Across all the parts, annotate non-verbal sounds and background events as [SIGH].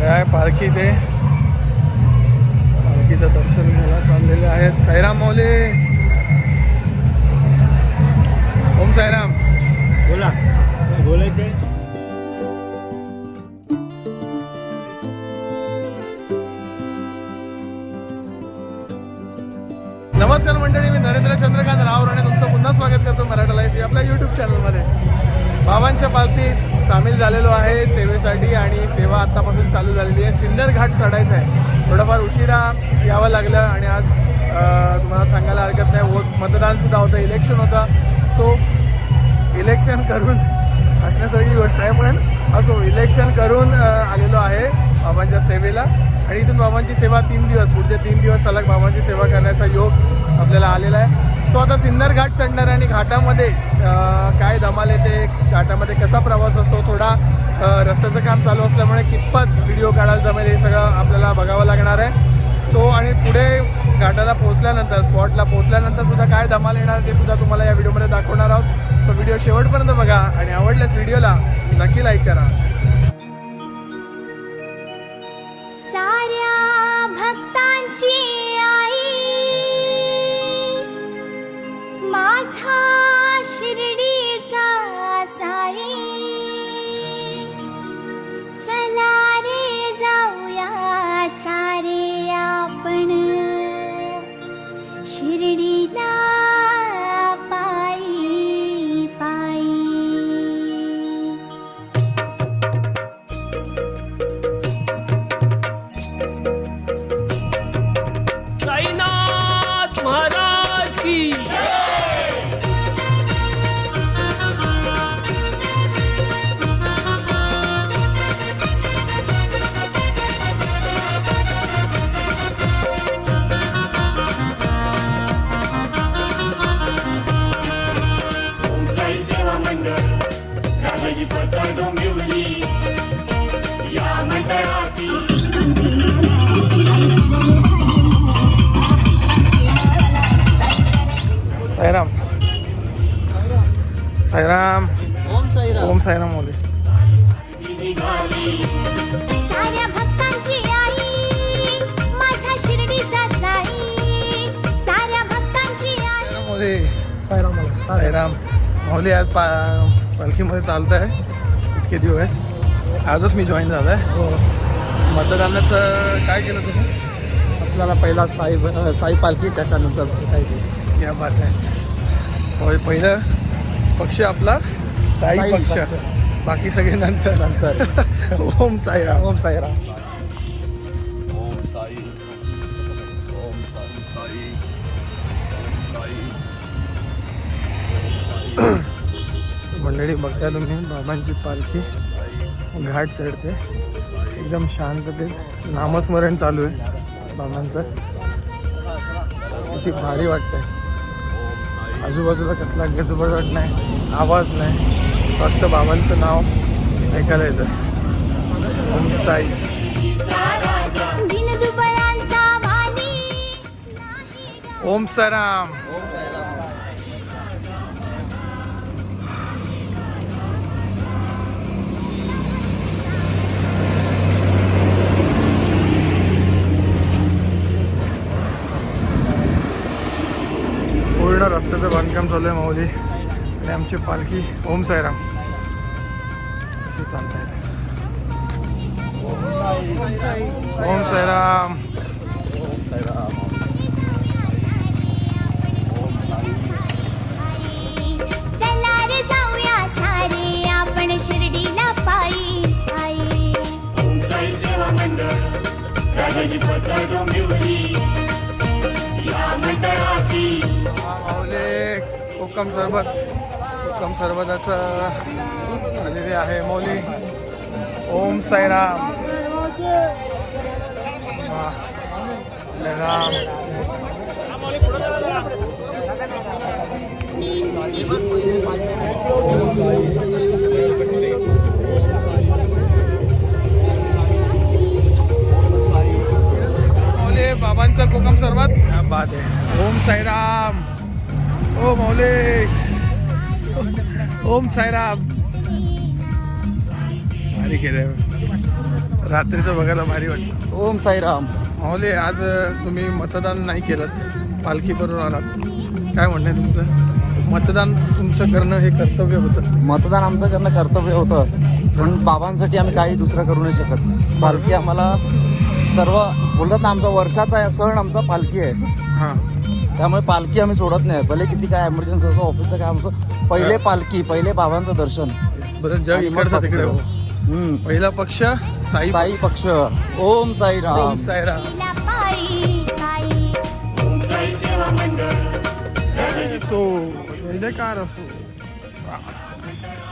काय पालखी ते पालखीचं दर्शन घ्यायला चाललेले आहेत. साईराम मौले ओम साईराम. बोला. बोलायचे पुन्हा स्वागत करतो मराठा लाईफ या आपल्या यूट्यूब चॅनलमध्ये बाबांच्या पालतीत सामील झालेलो आहे सेवेसाठी आणि सेवा आत्तापासून चालू झालेली आहे. सिन्नर घाट चढायचा आहे. थोडंफार उशिरा यावं लागलं आणि आज तुम्हाला सांगायला हरकत नाही. होत मतदानसुद्धा होतं इलेक्शन होतं. सो इलेक्शन करून असण्यासारखी गोष्ट आहे पण असो इलेक्शन करून आलेलो आहे बाबांच्या सेवेला. आणि इथून बाबांची सेवा तीन दिवस पुढचे तीन दिवस सलग बाबांची सेवा करण्याचा योग आपल्याला आलेला आहे. सो आता सिन्नर घाट चढणार आहे आणि घाटामध्ये काय धमाल येते घाटामध्ये कसा प्रवास असतो थोडा रस्त्याचं काम चालू असल्यामुळे कितपत व्हिडिओ काढायला जमेल हे सगळं आपल्याला बघावं लागणार आहे. सो आणि पुढे घाटाला पोहोचल्यानंतर स्पॉटला पोहोचल्यानंतर सुद्धा काय धमाल येणार ते सुद्धा तुम्हाला या व्हिडिओमध्ये दाखवणार आहोत. सो व्हिडिओ शेवटपर्यंत बघा आणि आवडल्यास व्हिडिओला नक्की लाईक करा. साऱ्या भक्तांची माऊली आज पा पालखीमध्ये चालत आहे इतके दिवस. आजच मी जॉईन झालो आहे हो. मतदानाचं काय केलं तुम्ही? आपल्याला पहिला साई साई पालखी त्याच्यानंतर काय ते या बात आहे. होय पहिलं पक्ष आपला साई पक्ष. बाकी सगळे नंतर. नंतर. [LAUGHS] ओम साईराम. ओम साईराम. मंडळी बघता तुम्ही बाबांची पालखी घाट चढते एकदम शांततेत नामस्मरण चालू आहे बाबांचं. किती भारी वाटतंय. आजूबाजूला कसला गजबजट नाही आवाज नाही. फक्त बाबांचं नाव ऐकायला येतं. ओम साई ओम सराम. बांधकाम चालू आहे माऊली. आणि आमची पालखी ओम साईराम. अशी चालत आहे ओम साईराम. चला रे जाऊया सारे आपण शिर्डीला पायी. पायी ओम साई सेवा मंडळ राजाजी पत्र डोंबिवली. माऊली कोकम सरबत. कोकम सरबताचं आलेले आहे मौली ओम साईराम. बात है। ओम साईराम। ओ मौले ओम साईराम। भारी केलं हो। रात्रीचं बघायला भारी वाटतं. ओम साईराम। मौले आज तुम्ही मतदान नाही केलं पालखी बरोबर आलात. काय म्हणणं तुमचं? मतदान तुमचं करणं हे कर्तव्य होतं. मतदान आमचं करणं कर्तव्य होतं. म्हणून बाबांसाठी आम्ही काही दुसरं करू नाही शकत. पालखी आम्हाला सर्व बोलतात ना आमचा वर्षाचा सण आमचा पालखी आहे. हां त्यामुळे पालखी आम्ही सोडत नाही भले किती काय एमर्जन्सी असो ऑफिसचं काय आमचं पहिले पालखी पहिले बाबांचं दर्शन बदल जग आणि मग इकडचं पक्ष. तिकडे हो. हम्म. पहिला पक्ष साई साई पक्ष ओम साईराम साई असो असो वा.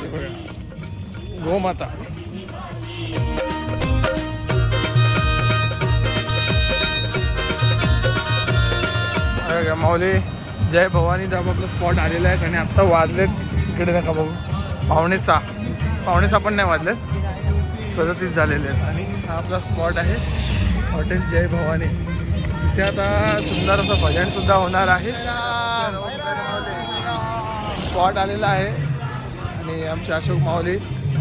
हे बघा. गोमाता माऊली जय भवानी दाब आपला स्पॉट आलेला आहे. आणि आत्ता वाजलेत. इकडे नका बघू. पावणे सहा. पावणे सहा पण नाही वाजलेत. सदतीस झालेले आहेत. आणि हा आपला स्पॉट आहे. हॉटेल जय भवानी. इथे आता सुंदर असं भजनसुद्धा होणार आहे. स्पॉट आलेला आहे. आणि आमचे अशोक माऊली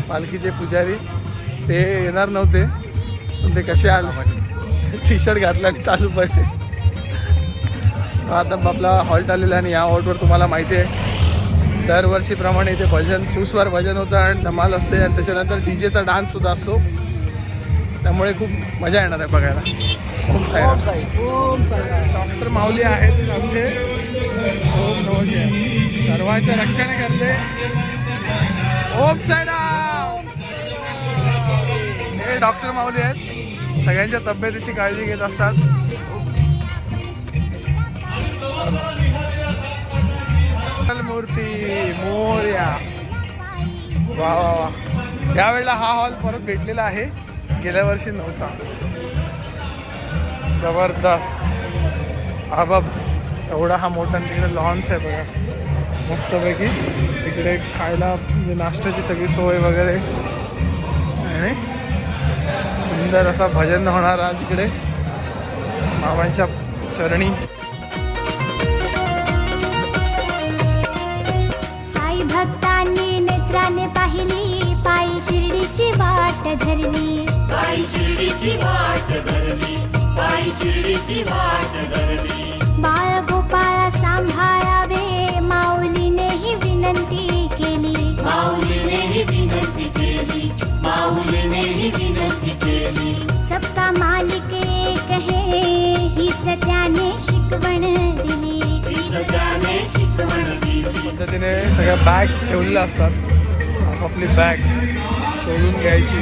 पालखीचे पुजारी ते येणार नव्हते. पण ते कसे आले? टी शर्ट घातला आणि चालू पडले. आता आपला हॉल्ट आलेला आहे आणि या हॉल्टवर तुम्हाला माहिती आहे. दरवर्षीप्रमाणे इथे भजन सुस्वर भजन होतं आणि धमाल असते आणि त्याच्यानंतर डी जेचा डान्ससुद्धा असतो. त्यामुळे खूप मजा येणार आहे बघायला. ओम साई डॉक्टर माऊली आहेत आमचे. ओम सर्वांच्या रक्षण करते. ओम साईराम! हे डॉक्टर माऊली आहेत. सगळ्यांच्या तब्येतीची काळजी घेत असतात. मूर्ती मोर्या. वा वा वा. यावेळेला हा हॉल परत भेटलेला आहे. गेल्या वर्षी नव्हता. जबरदस्त. हा एवढा हा मोठा आणि तिकडे लॉन्स आहे बघा. मस्तपैकी तिकडे खायला म्हणजे नाश्त्याची सगळी सोय वगैरे. आणि सुंदर असा भजन होणार आज इकडे. बाबांच्या चरणी. शिर्डीची वाट धरली. पायी शिर्डीची वाट धरली पायी शिर्डीची वाट धरली. बाळ गोपाळा सांभाळावे माऊलीनेही विनंती केली. माऊलीनेही विनंती केली माऊलीनेही विनंती केली. सबका मालिक एक है हीच त्याने शिकवण दिली. तिचं त्याने शिकवण दिली. पद्धतीने सगळ्या बॅग्स ठेवलेल्या असतात. आपापली बॅग शोधून घ्यायची.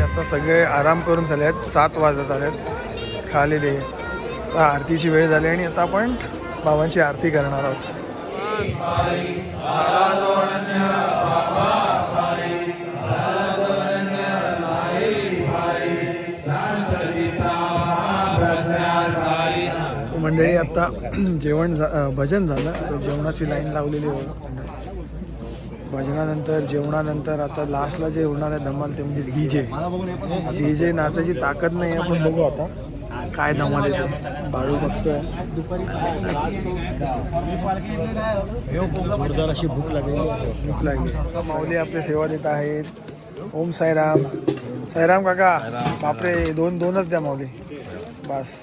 आता सगळे आराम करून झाले आहेत. सात वाजत झाले आहेत. खाली दे आता आरतीची वेळ झाली आणि आता आपण बाबांची आरती करणार आहोत. सो मंडळी आता जेवण झा- भजन झालं. जेवणाची लाईन लावलेली होती भजनानंतर जेवणानंतर आता लास्टला जे होणार आहे धमाल ते म्हणजे डी जे डी जे नाचायची ताकद नाही आहे पण बघू आता काय धमाल येते. बाळू बघतोय. जोरदार अशी भूक लागलेली आहे. भूक लागली. माऊली आपले सेवा देत आहेत. ओम साईराम. साईराम काका बापरे दोन दोनच द्या माऊली. बस.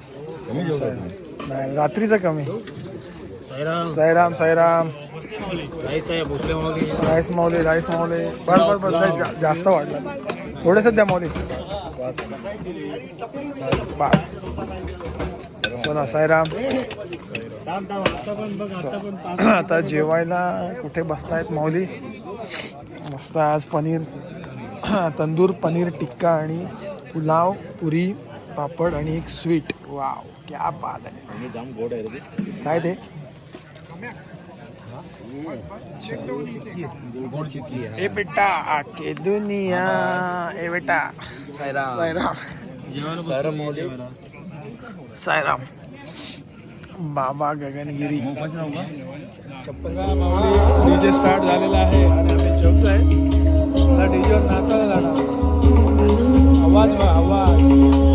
साईराम. नाही रात्रीचं कमी. साईराम साईराम. राईस माऊली. राईस माऊली बस बस बस जास्त वाढलं. थोडंसं द्या माऊली? बस. चला साईराम. आता जेवायला कुठे बसतायत माऊली? मस्त आज पनीर तंदूर पनीर टिक्का आणि पुलाव पुरी पापड आणि एक स्वीट. वाव क्या बात आहे. काय ते? ए बेटा आके दुनिया ए बेटा। साईराम। साईराम। बाबा गगनगिरी। डीजे स्टार्ट झालेला आहे. आणि आम्ही जेवतोय डीजेवर नाचायला जाणार आवाज.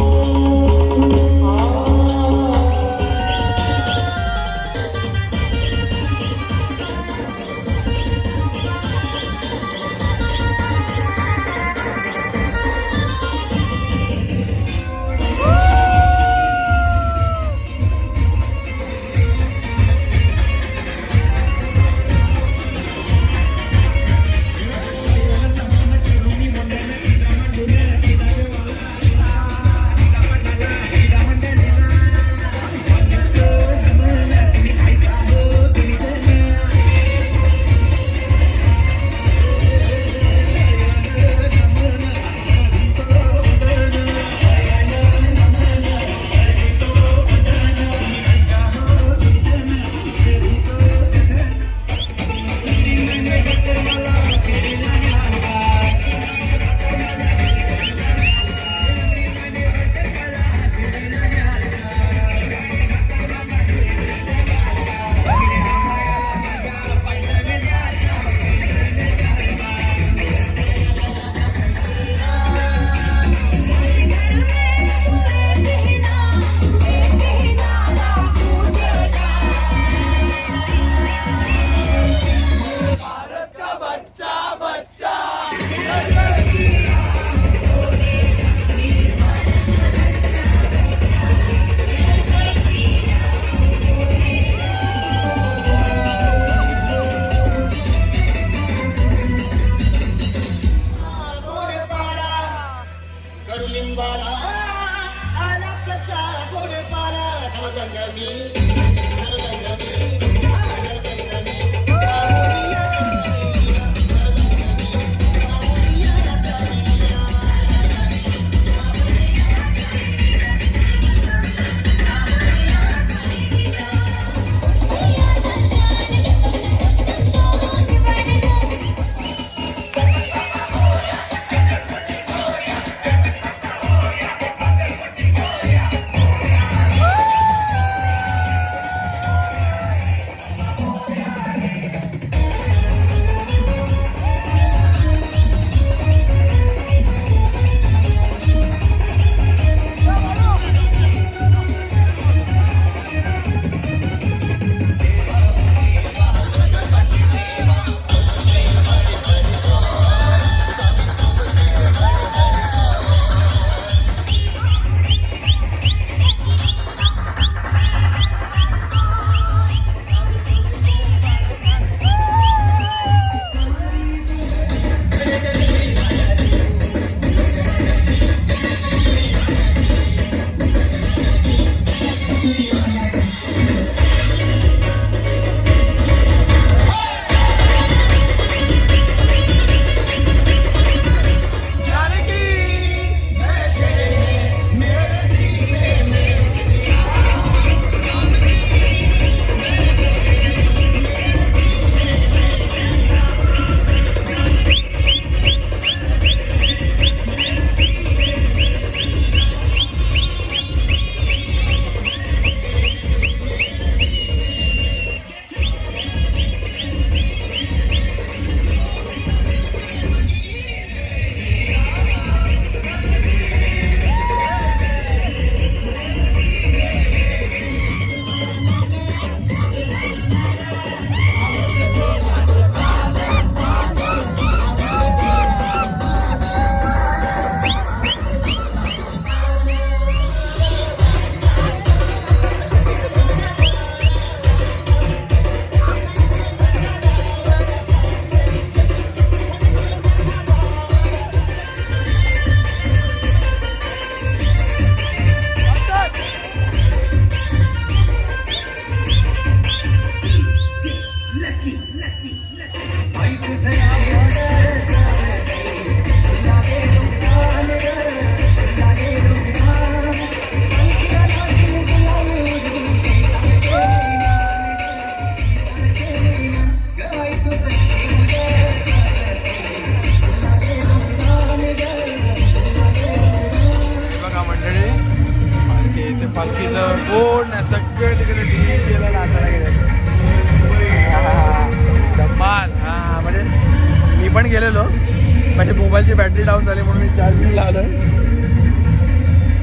बाकीचं कोण नाही तिकडे धमाल. म्हणजे मी पण गेलेलो. म्हणजे मोबाईलची बॅटरी डाऊन झाली म्हणून मी चार्जिंग लावलं.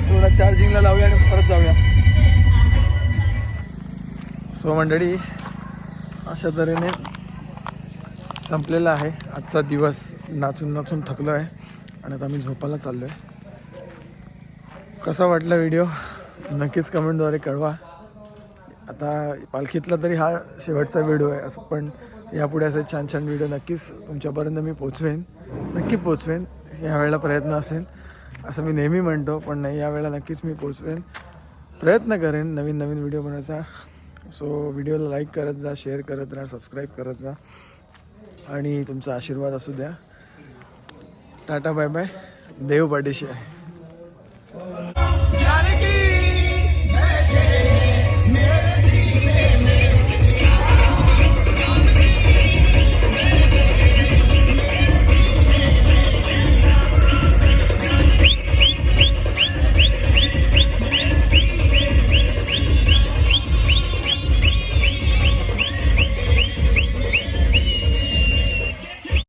थोडा चार्जिंगला लावूया आणि परत जाऊया. सो मंडळी अशा तऱ्हेने संपलेला आहे आजचा दिवस. नाचून नाचून थकलो आहे आणि आता मी झोपायला चाललो आहे कसा वाटला व्हिडिओ? नक्कीच कमेंटद्वारे कळवा. आता पालखीतला तरी हा शेवटचा व्हिडिओ आहे असं पण यापुढे असे छान छान व्हिडिओ नक्कीच तुमच्यापर्यंत मी पोचवेन नक्की पोचवेन यावेळेला प्रयत्न असेल असं मी नेहमी म्हणतो पण नाही यावेळेला नक्कीच मी पोचवेन प्रयत्न करेन नवीन नवीन व्हिडिओ बनवायचा. सो व्हिडिओला लाईक करत जा शेअर करत राहा सबस्क्राईब करत जा. आणि तुमचा आशीर्वाद असू द्या. टाटा बाय बाय देव पाठीशी आहे.